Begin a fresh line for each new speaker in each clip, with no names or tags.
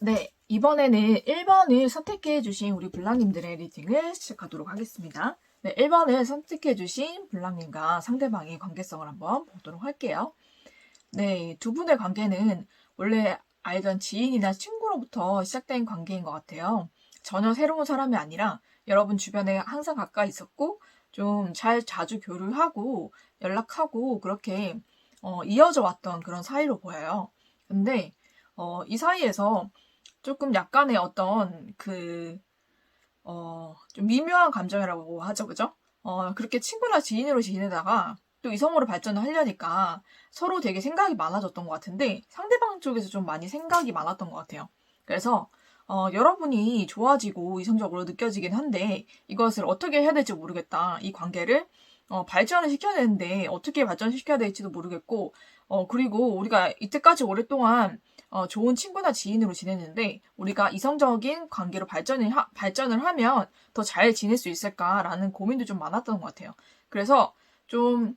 네, 이번에는 1번을 선택해주신 우리 블랑님들의 리딩을 시작하도록 하겠습니다. 네, 1번을 선택해주신 블랑님과 상대방의 관계성을 한번 보도록 할게요. 네, 두 분의 관계는 원래 알던 지인이나 친구로부터 시작된 관계인 것 같아요. 전혀 새로운 사람이 아니라 여러분 주변에 항상 가까이 있었고, 좀 잘 자주 교류하고, 연락하고, 그렇게 어, 이어져 왔던 그런 사이로 보여요. 근데 어, 이 사이에서 조금 약간의 어떤 그, 어, 좀 미묘한 감정이라고 하죠, 그죠? 어, 그렇게 친구나 지인으로 지내다가 또 이성으로 발전을 하려니까 서로 되게 생각이 많아졌던 것 같은데 상대방 쪽에서 좀 많이 생각이 많았던 것 같아요. 그래서 어, 여러분이 좋아지고 이성적으로 느껴지긴 한데 이것을 어떻게 해야 될지 모르겠다. 이 관계를 어, 발전을 시켜야 되는데 어떻게 발전시켜야 될지도 모르겠고 어, 그리고 우리가 이때까지 오랫동안 어, 좋은 친구나 지인으로 지냈는데 우리가 이성적인 관계로 발전을, 하, 발전을 하면 더 잘 지낼 수 있을까라는 고민도 좀 많았던 것 같아요. 그래서 좀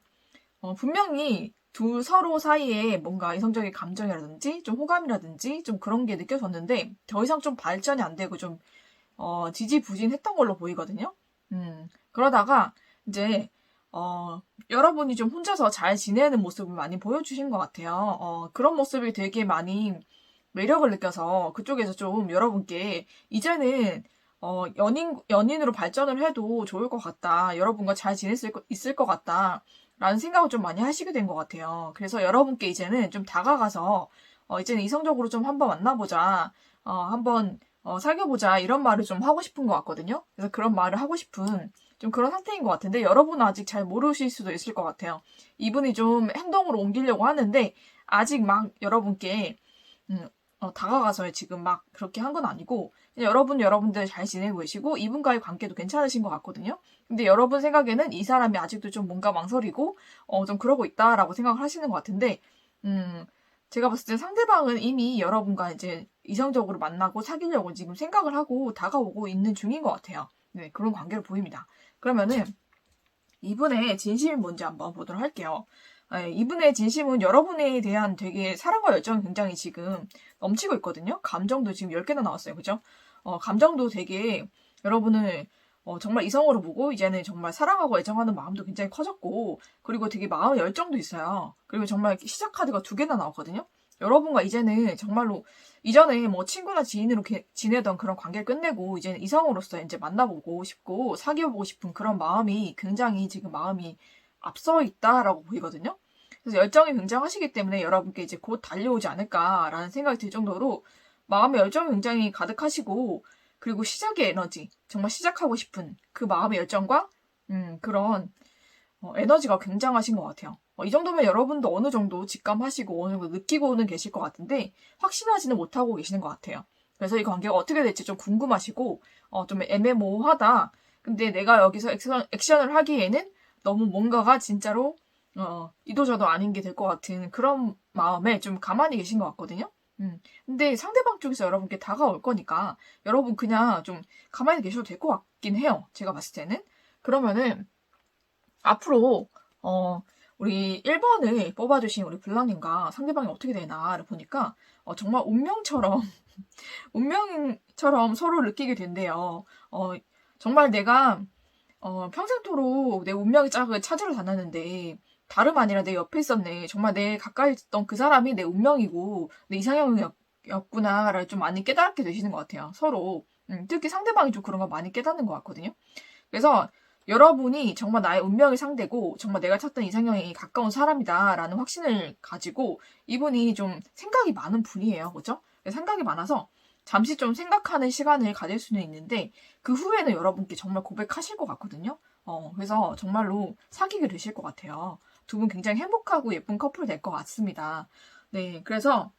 어, 분명히 둘 서로 사이에 뭔가 이성적인 감정이라든지 좀 호감이라든지 좀 그런 게 느껴졌는데 더 이상 좀 발전이 안 되고 좀 어, 지지부진했던 걸로 보이거든요. 음, 그러다가 이제 어, 여러분이 좀 혼자서 잘 지내는 모습을 많이 보여주신 것 같아요. 어, 그런 모습이 되게 많이 매력을 느껴서 그쪽에서 좀 여러분께 이제는 어, 연인, 연인으로 발전을 해도 좋을 것 같다. 여러분과 잘 지낼 수 있을 것 같다. 라는 생각을 좀 많이 하시게 된 것 같아요. 그래서 여러분께 이제는 좀 다가가서, 어, 이제는 이성적으로 좀 한번 만나보자. 어, 한번, 어, 사귀어보자. 이런 말을 좀 하고 싶은 것 같거든요. 그래서 그런 말을 하고 싶은 좀 그런 상태인 것 같은데, 여러분은 아직 잘 모르실 수도 있을 것 같아요. 이분이 좀 행동으로 옮기려고 하는데, 아직 막 여러분께, 음, 어, 다가가서 지금 막 그렇게 한 건 아니고, 여러분, 여러분들 잘 지내고 계시고, 이분과의 관계도 괜찮으신 것 같거든요. 근데 여러분 생각에는 이 사람이 아직도 좀 뭔가 망설이고, 어, 좀 그러고 있다라고 생각을 하시는 것 같은데, 음, 제가 봤을 때 상대방은 이미 여러분과 이제 이성적으로 만나고 사귀려고 지금 생각을 하고 다가오고 있는 중인 것 같아요. 네, 그런 관계를 보입니다. 그러면은, 이분의 진심이 뭔지 한번 보도록 할게요. 네, 이분의 진심은 여러분에 대한 되게 사랑과 열정이 굉장히 지금 넘치고 있거든요. 감정도 지금 10개나 나왔어요. 그죠? 어, 감정도 되게 여러분을 어, 정말 이성으로 보고 이제는 정말 사랑하고 애정하는 마음도 굉장히 커졌고 그리고 되게 마음의 열정도 있어요. 그리고 정말 시작 카드가 두 개나 나왔거든요. 여러분과 이제는 정말로 이전에 뭐 친구나 지인으로 게, 지내던 그런 관계를 끝내고 이제는 이성으로서 이제 만나보고 싶고 사귀어보고 싶은 그런 마음이 굉장히 지금 마음이 앞서 있다라고 보이거든요. 그래서 열정이 굉장하시기 때문에 여러분께 이제 곧 달려오지 않을까라는 생각이 들 정도로 마음의 열정이 굉장히 가득하시고 그리고 시작의 에너지, 정말 시작하고 싶은 그 마음의 열정과 음, 그런 어, 에너지가 굉장하신 것 같아요. 어, 이 정도면 여러분도 어느 정도 직감하시고 어느 정도 느끼고는 계실 것 같은데 확신하지는 못하고 계시는 것 같아요. 그래서 이 관계가 어떻게 될지 좀 궁금하시고 어, 좀 애매모호하다. 근데 내가 여기서 액션, 액션을 하기에는 너무 뭔가가 진짜로 어, 이도저도 아닌 게 될 것 같은 그런 마음에 좀 가만히 계신 것 같거든요. 음. 근데 상대방 쪽에서 여러분께 다가올 거니까 여러분 그냥 좀 가만히 계셔도 될 것 같긴 해요. 제가 봤을 때는. 그러면은 앞으로 어 우리 1번을 뽑아주신 우리 블랑님과 상대방이 어떻게 되나를 보니까 어, 정말 운명처럼 운명처럼 서로 느끼게 된대요. 어, 정말 내가 어, 평생토록 내 운명의 짝을 찾으러 다녔는데 다름 아니라 내 옆에 있었네. 정말 내 가까이 있던 그 사람이 내 운명이고 내 이상형이었구나를 좀 많이 깨닫게 되시는 것 같아요. 서로. 음, 특히 상대방이 좀 그런 거 많이 깨닫는 것 같거든요. 그래서 여러분이 정말 나의 운명의 상대고 정말 내가 찾던 이상형이 가까운 사람이다라는 확신을 가지고 이분이 좀 생각이 많은 분이에요. 그죠? 생각이 많아서 잠시 좀 생각하는 시간을 가질 수는 있는데 그 후에는 여러분께 정말 고백하실 것 같거든요. 어, 그래서 정말로 사귀게 되실 것 같아요. 두 분 굉장히 행복하고 예쁜 커플 될 것 같습니다. 네, 그래서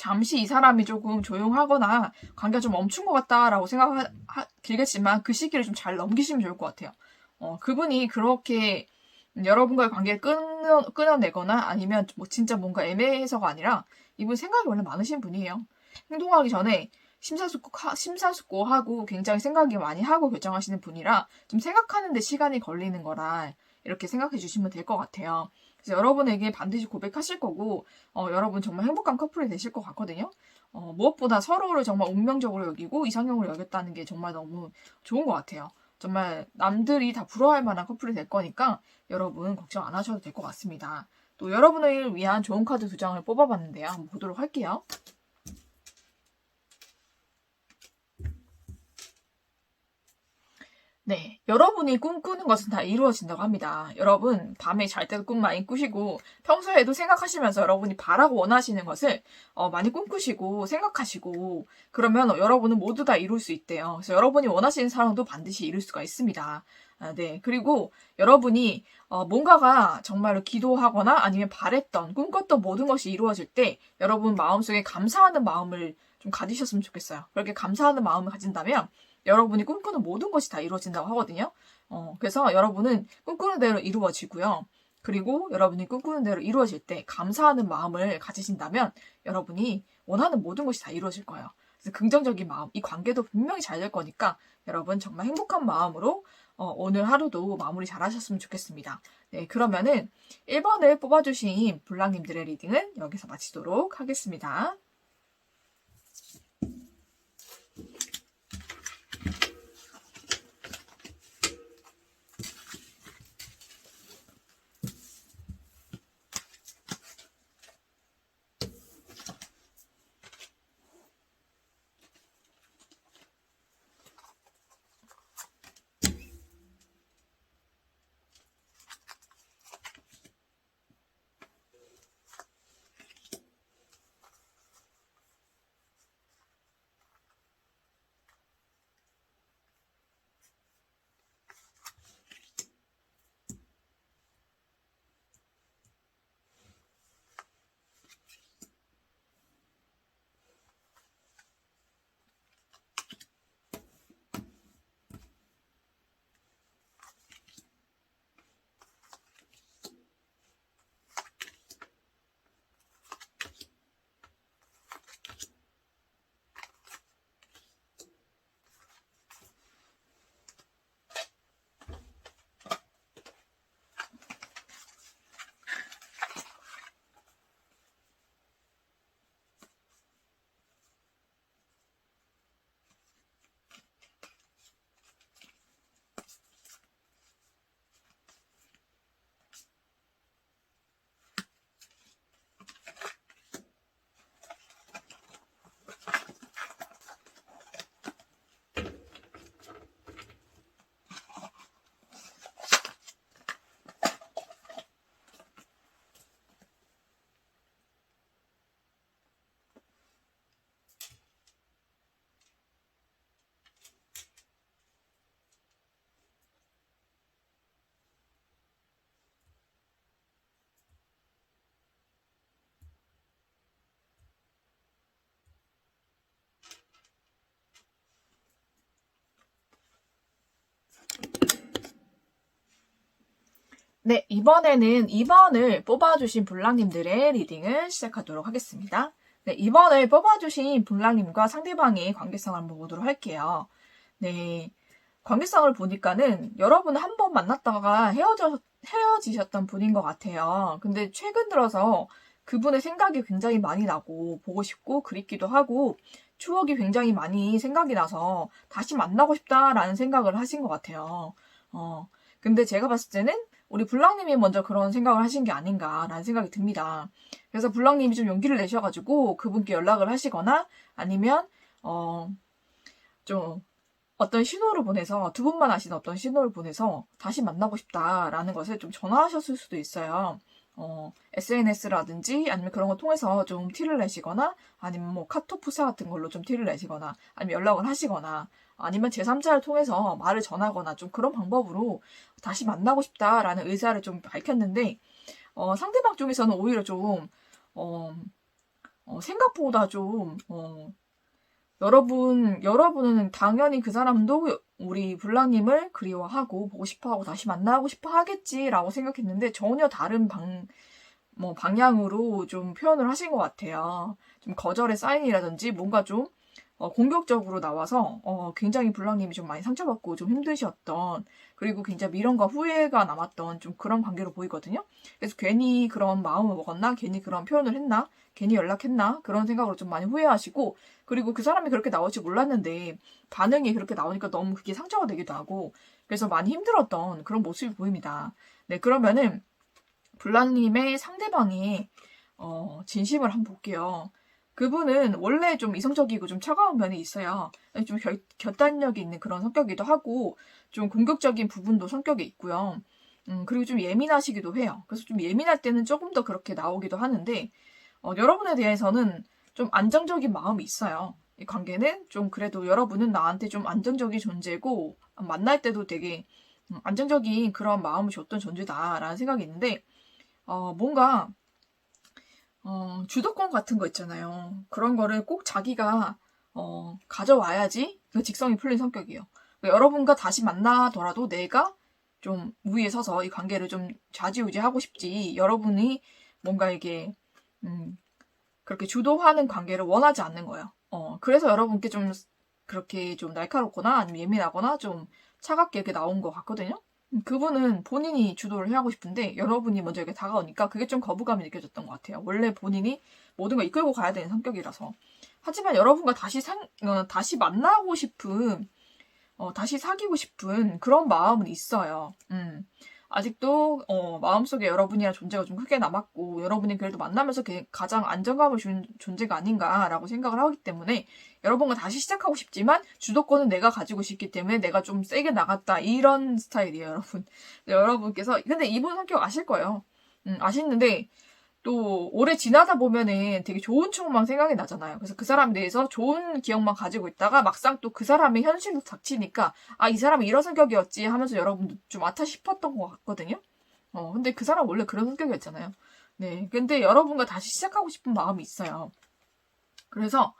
잠시 이 사람이 조금 조용하거나 관계가 좀 멈춘 것 같다라고 생각하길겠지만 그 시기를 좀 잘 넘기시면 좋을 것 같아요. 어, 그분이 그렇게 여러분과의 관계를 끊어, 끊어내거나 아니면 뭐 진짜 뭔가 애매해서가 아니라 이분 생각이 원래 많으신 분이에요. 행동하기 전에 심사숙고, 심사숙고하고 굉장히 생각이 많이 하고 결정하시는 분이라 좀 생각하는데 시간이 걸리는 거라 이렇게 생각해 주시면 될 것 같아요. 그래서 여러분에게 반드시 고백하실 거고, 어, 여러분 정말 행복한 커플이 되실 것 같거든요. 어, 무엇보다 서로를 정말 운명적으로 여기고 이상형으로 여겼다는 게 정말 너무 좋은 것 같아요. 정말 남들이 다 부러워할 만한 커플이 될 거니까 여러분 걱정 안 하셔도 될 것 같습니다. 또 여러분을 위한 좋은 카드 두 장을 뽑아봤는데요. 한번 보도록 할게요. 네, 여러분이 꿈꾸는 것은 다 이루어진다고 합니다. 여러분, 밤에 잘 때도 꿈 많이 꾸시고, 평소에도 생각하시면서 여러분이 바라고 원하시는 것을 어, 많이 꿈꾸시고, 생각하시고, 그러면 여러분은 모두 다 이룰 수 있대요. 그래서 여러분이 원하시는 사랑도 반드시 이룰 수가 있습니다. 아, 네, 그리고 여러분이 어, 뭔가가 정말로 기도하거나 아니면 바랬던, 꿈꿨던 모든 것이 이루어질 때, 여러분 마음속에 감사하는 마음을 좀 가지셨으면 좋겠어요. 그렇게 감사하는 마음을 가진다면, 여러분이 꿈꾸는 모든 것이 다 이루어진다고 하거든요. 어, 그래서 여러분은 꿈꾸는 대로 이루어지고요. 그리고 여러분이 꿈꾸는 대로 이루어질 때 감사하는 마음을 가지신다면 여러분이 원하는 모든 것이 다 이루어질 거예요. 그래서 긍정적인 마음, 이 관계도 분명히 잘 될 거니까 여러분 정말 행복한 마음으로 어, 오늘 하루도 마무리 잘 하셨으면 좋겠습니다. 네, 그러면은 1번을 뽑아주신 블랑님들의 리딩은 여기서 마치도록 하겠습니다. 네, 이번에는 2번을 뽑아주신 블랑님들의 리딩을 시작하도록 하겠습니다. 네, 2번을 뽑아주신 블랑님과 상대방의 관계성을 한번 보도록 할게요. 네, 관계성을 보니까는 여러분 한 번 만났다가 헤어져, 헤어지셨던 분인 것 같아요. 근데 최근 들어서 그분의 생각이 굉장히 많이 나고, 보고 싶고, 그립기도 하고, 추억이 굉장히 많이 생각이 나서 다시 만나고 싶다라는 생각을 하신 것 같아요. 어, 근데 제가 봤을 때는 우리 블랑님이 먼저 그런 생각을 하신 게 아닌가라는 생각이 듭니다. 그래서 블랑님이 좀 용기를 내셔가지고 그분께 연락을 하시거나 아니면 어 좀 어떤 신호를 보내서 두 분만 아시는 어떤 신호를 보내서 다시 만나고 싶다라는 것을 좀 전화하셨을 수도 있어요. 어, SNS라든지 아니면 그런 거 통해서 좀 티를 내시거나 아니면 뭐 카톡 푸사 같은 걸로 좀 티를 내시거나 아니면 연락을 하시거나 아니면 제3자를 통해서 말을 전하거나 좀 그런 방법으로 다시 만나고 싶다라는 의사를 좀 밝혔는데 어, 상대방 쪽에서는 오히려 좀 어, 어, 생각보다 좀 어, 여러분 여러분은 당연히 그 사람도 우리 블랑님을 그리워하고 보고 싶어하고 다시 만나고 싶어 하겠지라고 생각했는데 전혀 다른 방 뭐 방향으로 좀 표현을 하신 것 같아요. 좀 거절의 사인이라든지 뭔가 좀 어, 공격적으로 나와서 어, 굉장히 블랑님이 좀 많이 상처받고 좀 힘드셨던 그리고 굉장히 미련과 후회가 남았던 좀 그런 관계로 보이거든요. 그래서 괜히 그런 마음을 먹었나, 괜히 그런 표현을 했나, 괜히 연락했나 그런 생각으로 좀 많이 후회하시고 그리고 그 사람이 그렇게 나올 줄 몰랐는데 반응이 그렇게 나오니까 너무 그게 상처가 되기도 하고 그래서 많이 힘들었던 그런 모습이 보입니다. 네 그러면은 블랑님의 상대방이 어, 진심을 한번 볼게요. 그분은 원래 좀 이성적이고 좀 차가운 면이 있어요. 좀 결, 결단력이 있는 그런 성격이기도 하고, 좀 공격적인 부분도 성격에 있고요. 음, 그리고 좀 예민하시기도 해요. 그래서 좀 예민할 때는 조금 더 그렇게 나오기도 하는데, 어, 여러분에 대해서는 좀 안정적인 마음이 있어요. 이 관계는 좀 그래도 여러분은 나한테 좀 안정적인 존재고, 만날 때도 되게 음, 안정적인 그런 마음을 줬던 존재다라는 생각이 있는데, 어, 뭔가 어, 주도권 같은 거 있잖아요. 그런 거를 꼭 자기가 어, 가져와야지 그 직성이 풀린 성격이에요. 그러니까 여러분과 다시 만나더라도 내가 좀 우위에 서서 이 관계를 좀 좌지우지하고 싶지 여러분이 뭔가 이게 음, 그렇게 주도하는 관계를 원하지 않는 거예요. 어, 그래서 여러분께 좀 그렇게 좀 날카롭거나 아니면 예민하거나 좀 차갑게 이렇게 나온 것 같거든요. 그분은 본인이 주도를 하고 싶은데 여러분이 먼저 이렇게 다가오니까 그게 좀 거부감이 느껴졌던 것 같아요. 원래 본인이 모든 걸 이끌고 가야 되는 성격이라서. 하지만 여러분과 다시 상, 어, 다시 만나고 싶은, 어, 다시 사귀고 싶은 그런 마음은 있어요. 음. 아직도 어, 마음속에 여러분이랑 존재가 좀 크게 남았고 여러분이 그래도 만나면서 가장 안정감을 준 존재가 아닌가라고 생각을 하기 때문에 여러분과 다시 시작하고 싶지만 주도권은 내가 가지고 싶기 때문에 내가 좀 세게 나갔다. 이런 스타일이에요 여러분. 네, 여러분께서 근데 이분 성격 아실 거예요. 음, 아시는데 또 오래 지나다 보면은 되게 좋은 추억만 생각이 나잖아요. 그래서 그 사람에 대해서 좋은 기억만 가지고 있다가 막상 또 그 사람의 현실로 닥치니까 아 이 사람이 이런 성격이었지 하면서 여러분도 좀 아타 싶었던 것 같거든요. 어 근데 그 사람 원래 그런 성격이었잖아요. 네, 근데 여러분과 다시 시작하고 싶은 마음이 있어요. 그래서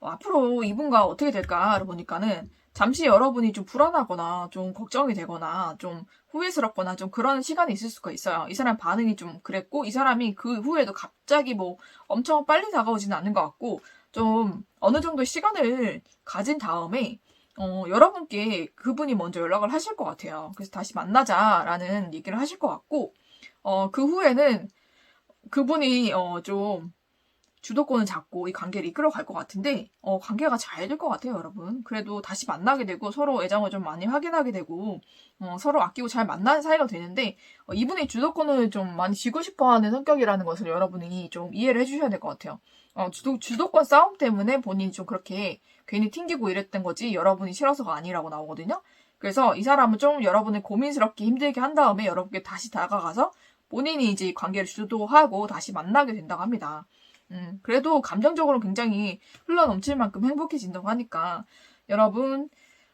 어, 앞으로 이분과 어떻게 될까를 보니까는 잠시 여러분이 좀 불안하거나 좀 걱정이 되거나 좀 후회스럽거나 좀 그런 시간이 있을 수가 있어요. 이 사람 반응이 좀 그랬고 이 사람이 그 후에도 갑자기 뭐 엄청 빨리 다가오지는 않는 것 같고 좀 어느 정도 시간을 가진 다음에 어, 여러분께 그분이 먼저 연락을 하실 것 같아요. 그래서 다시 만나자라는 얘기를 하실 것 같고 어, 그 후에는 그분이 어, 좀 주도권을 잡고 이 관계를 이끌어갈 것 같은데 어, 관계가 잘 될 것 같아요, 여러분. 그래도 다시 만나게 되고 서로 애정을 좀 많이 확인하게 되고 어, 서로 아끼고 잘 만나는 사이가 되는데 어, 이분이 주도권을 좀 많이 쥐고 싶어하는 성격이라는 것을 여러분이 좀 이해를 해주셔야 될 것 같아요. 어, 주도, 주도권 싸움 때문에 본인이 좀 그렇게 괜히 튕기고 이랬던 거지 여러분이 싫어서가 아니라고 나오거든요. 그래서 이 사람은 좀 여러분을 고민스럽게 힘들게 한 다음에 여러분께 다시 다가가서 본인이 이제 관계를 주도하고 다시 만나게 된다고 합니다. 음, 그래도 감정적으로 굉장히 흘러 넘칠 만큼 행복해진다고 하니까 여러분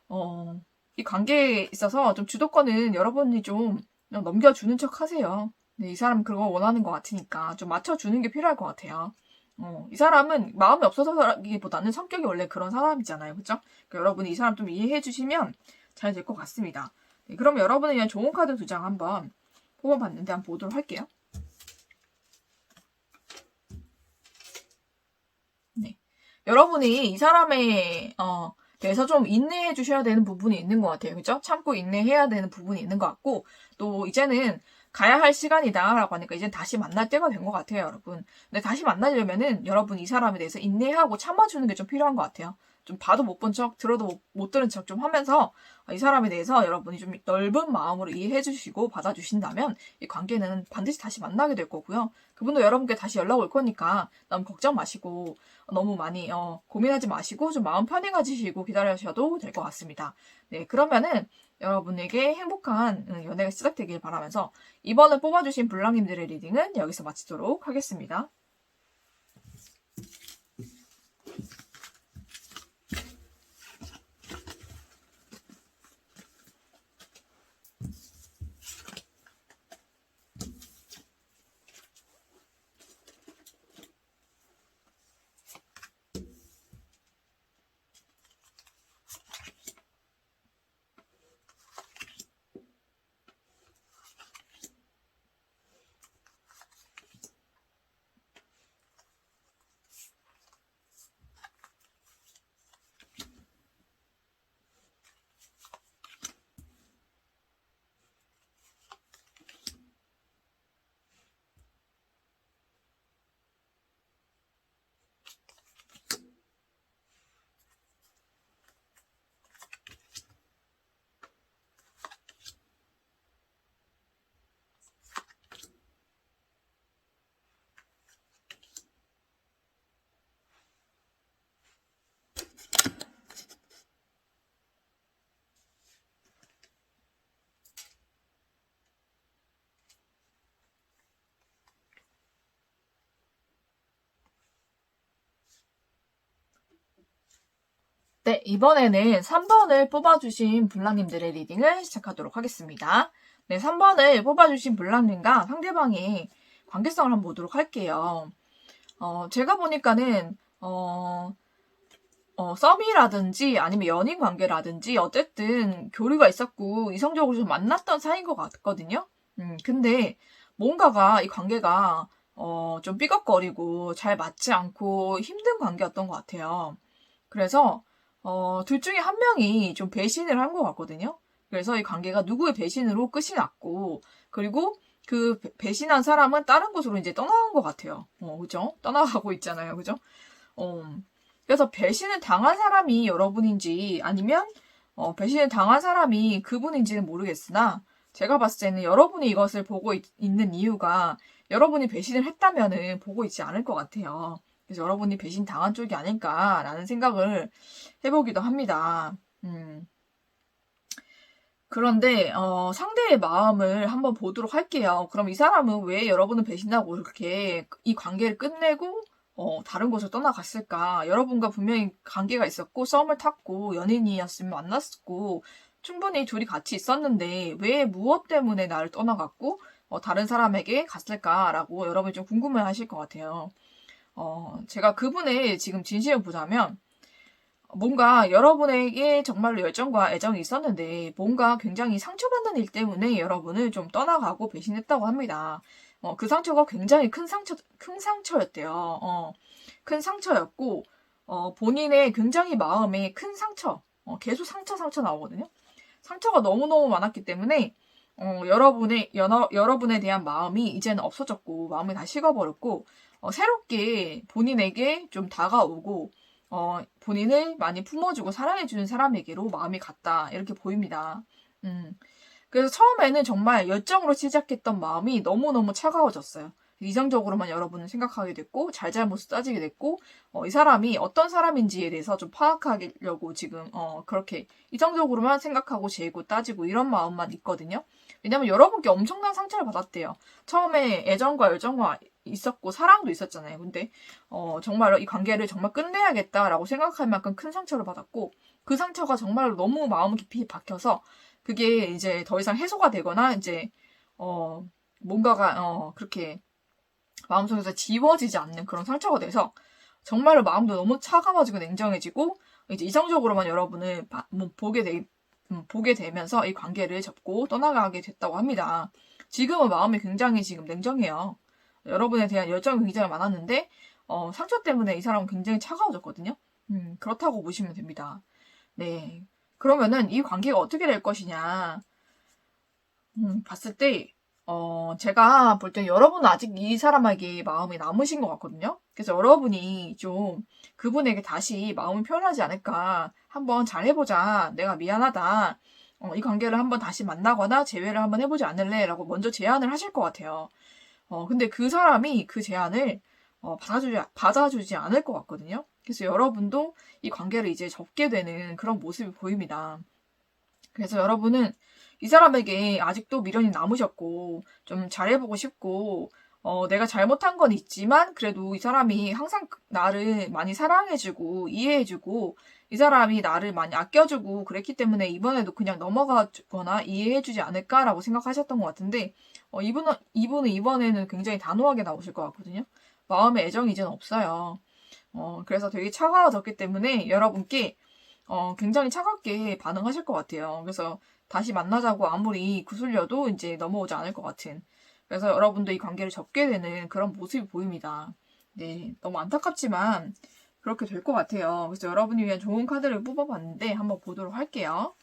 어, 이 관계에 있어서 좀 주도권은 여러분이 좀 넘겨주는 척 하세요. 네, 이 사람 그거 원하는 것 같으니까 좀 맞춰주는 게 필요할 것 같아요. 어, 이 사람은 마음이 없어서라기보다는 성격이 원래 그런 사람이잖아요. 그죠? 그러니까 여러분이 이 사람 좀 이해해 주시면 잘 될 것 같습니다. 네, 그럼 여러분은 그냥 좋은 카드 두 장 한번 뽑아봤는데 한번 보도록 할게요. 여러분이 이 사람의 어, 대해서 좀 인내해 주셔야 되는 부분이 있는 것 같아요. 그죠? 참고 인내해야 되는 부분이 있는 것 같고, 또 이제는 가야 할 시간이다라고 하니까 이제 다시 만날 때가 된 것 같아요, 여러분. 근데 다시 만나려면은 여러분 이 사람에 대해서 인내하고 참아주는 게 좀 필요한 것 같아요. 좀 봐도 못 본 척, 들어도 못, 못 들은 척 좀 하면서 이 사람에 대해서 여러분이 좀 넓은 마음으로 이해해 주시고 받아주신다면 이 관계는 반드시 다시 만나게 될 거고요. 그분도 여러분께 다시 연락 올 거니까 너무 걱정 마시고 너무 많이 어, 고민하지 마시고 좀 마음 편히 가지시고 기다려주셔도 될 것 같습니다. 네, 그러면은 여러분에게 행복한 연애가 시작되길 바라면서 이번에 뽑아주신 블랑님들의 리딩은 여기서 마치도록 하겠습니다. 네, 이번에는 3번을 뽑아주신 블랑님들의 리딩을 시작하도록 하겠습니다. 네, 3번을 뽑아주신 블랑님과 상대방의 관계성을 한번 보도록 할게요. 어, 제가 보니까는, 어, 어, 썸이라든지 아니면 연인 관계라든지 어쨌든 교류가 있었고 이성적으로 좀 만났던 사이인 것 같거든요. 음, 근데 뭔가가 이 관계가 어, 좀 삐걱거리고 잘 맞지 않고 힘든 관계였던 것 같아요. 그래서 어, 둘 중에 한 명이 좀 배신을 한 것 같거든요. 그래서 이 관계가 누구의 배신으로 끝이 났고, 그리고 그 배- 배신한 사람은 다른 곳으로 이제 떠나간 것 같아요. 어, 그죠? 떠나가고 있잖아요. 그죠? 어, 그래서 배신을 당한 사람이 여러분인지 아니면 어, 배신을 당한 사람이 그분인지는 모르겠으나 제가 봤을 때는 여러분이 이것을 보고 있, 는 이유가 여러분이 배신을 했다면은 보고 있지 않을 것 같아요. 그래서 여러분이 배신 당한 쪽이 아닐까라는 생각을 해보기도 합니다. 음. 그런데 어, 상대의 마음을 한번 보도록 할게요. 그럼 이 사람은 왜 여러분을 배신하고 이렇게 이 관계를 끝내고 어, 다른 곳을 떠나갔을까? 여러분과 분명히 관계가 있었고 썸을 탔고 연인이었으면 만났고 충분히 둘이 같이 있었는데 왜 무엇 때문에 나를 떠나갔고 어, 다른 사람에게 갔을까라고 여러분이 좀 궁금해하실 것 같아요. 어, 제가 그분의 지금 진심을 보자면 뭔가 여러분에게 정말로 열정과 애정이 있었는데 뭔가 굉장히 상처받는 일 때문에 여러분을 좀 떠나가고 배신했다고 합니다. 어, 그 상처가 굉장히 큰 상처, 큰 상처였대요. 어, 큰 상처였고, 어, 본인의 굉장히 마음에 큰 상처, 어, 계속 상처, 상처 나오거든요. 상처가 너무너무 많았기 때문에, 어, 여러분의, 여러, 여러분에 대한 마음이 이제는 없어졌고, 마음이 다 식어버렸고, 어, 새롭게 본인에게 좀 다가오고, 어, 본인을 많이 품어주고 사랑해주는 사람에게로 마음이 갔다. 이렇게 보입니다. 음. 그래서 처음에는 정말 열정으로 시작했던 마음이 너무너무 차가워졌어요. 이성적으로만 여러분은 생각하게 됐고, 잘잘못을 따지게 됐고, 어, 이 사람이 어떤 사람인지에 대해서 좀 파악하려고 지금, 어, 그렇게 이성적으로만 생각하고 재고 따지고 이런 마음만 있거든요. 왜냐면 여러분께 엄청난 상처를 받았대요. 처음에 애정과 열정과 있었고, 사랑도 있었잖아요. 근데, 어, 정말로 이 관계를 정말 끝내야겠다라고 생각할 만큼 큰 상처를 받았고, 그 상처가 정말로 너무 마음 깊이 박혀서, 그게 이제 더 이상 해소가 되거나 이제 어 뭔가가 어 그렇게 마음속에서 지워지지 않는 그런 상처가 돼서 정말로 마음도 너무 차가워지고 냉정해지고 이제 이성적으로만 여러분을 바, 뭐 보게 되 음, 보게 되면서 이 관계를 접고 떠나가게 됐다고 합니다. 지금은 마음이 굉장히 지금 냉정해요. 여러분에 대한 열정이 굉장히 많았는데 어, 상처 때문에 이 사람은 굉장히 차가워졌거든요. 음, 그렇다고 보시면 됩니다. 네. 그러면은 이 관계가 어떻게 될 것이냐. 음, 봤을 때, 어, 제가 볼 때 여러분은 아직 이 사람에게 마음이 남으신 것 같거든요. 그래서 여러분이 좀 그분에게 다시 마음을 표현하지 않을까. 한번 잘 해보자. 내가 미안하다. 어, 이 관계를 한번 다시 만나거나 재회를 한번 해보지 않을래? 라고 먼저 제안을 하실 것 같아요. 어, 근데 그 사람이 그 제안을 어, 받아주지, 받아주지 않을 것 같거든요. 그래서 여러분도 이 관계를 이제 접게 되는 그런 모습이 보입니다. 그래서 여러분은 이 사람에게 아직도 미련이 남으셨고, 좀 잘해보고 싶고, 어, 내가 잘못한 건 있지만, 그래도 이 사람이 항상 나를 많이 사랑해주고, 이해해주고, 이 사람이 나를 많이 아껴주고, 그랬기 때문에 이번에도 그냥 넘어가거나 이해해주지 않을까라고 생각하셨던 것 같은데, 어, 이분은, 이분은 이번에는 굉장히 단호하게 나오실 것 같거든요. 마음에 애정이 이제는 없어요. 어, 그래서 되게 차가워졌기 때문에 여러분께 어, 굉장히 차갑게 반응하실 것 같아요. 그래서 다시 만나자고 아무리 구슬려도 이제 넘어오지 않을 것 같은. 그래서 여러분도 이 관계를 접게 되는 그런 모습이 보입니다. 네, 너무 안타깝지만 그렇게 될 것 같아요. 그래서 여러분이 위한 좋은 카드를 뽑아봤는데 한번 보도록 할게요.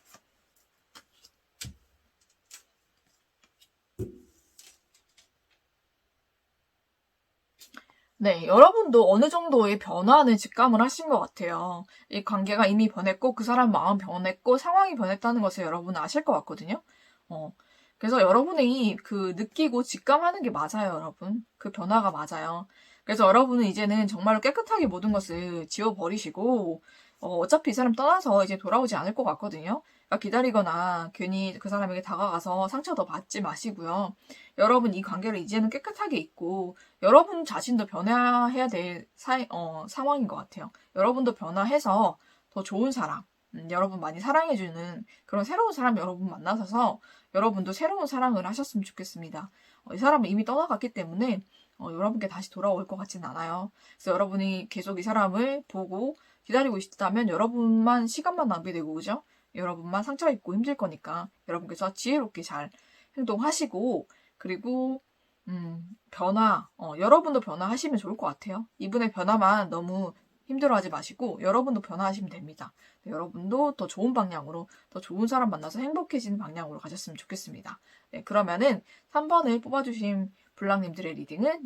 네, 여러분도 어느 정도의 변화는 직감을 하신 것 같아요. 이 관계가 이미 변했고, 그 사람 마음 변했고, 상황이 변했다는 것을 여러분은 아실 것 같거든요. 어, 그래서 여러분이 그 느끼고 직감하는 게 맞아요, 여러분. 그 변화가 맞아요. 그래서 여러분은 이제는 정말로 깨끗하게 모든 것을 지워버리시고, 어, 어차피 이 사람 떠나서 이제 돌아오지 않을 것 같거든요. 그러니까 기다리거나 괜히 그 사람에게 다가가서 상처 더 받지 마시고요. 여러분 이 관계를 이제는 깨끗하게 있고, 여러분 자신도 변화해야 될 사, 어, 상황인 것 같아요. 여러분도 변화해서 더 좋은 사람, 음, 여러분 많이 사랑해주는 그런 새로운 사람 여러분 만나셔서 여러분도 새로운 사랑을 하셨으면 좋겠습니다. 어, 이 사람은 이미 떠나갔기 때문에 어, 여러분께 다시 돌아올 것 같지는 않아요. 그래서 여러분이 계속 이 사람을 보고 기다리고 있다면 여러분만 시간만 낭비되고 그죠? 여러분만 상처 입고 힘들 거니까 여러분께서 지혜롭게 잘 행동하시고 그리고 음, 변화, 어, 여러분도 변화하시면 좋을 것 같아요. 이분의 변화만 너무 힘들어하지 마시고 여러분도 변화하시면 됩니다. 네, 여러분도 더 좋은 방향으로 더 좋은 사람 만나서 행복해지는 방향으로 가셨으면 좋겠습니다. 네, 그러면은 3번을 뽑아주신 블랑님들의 리딩은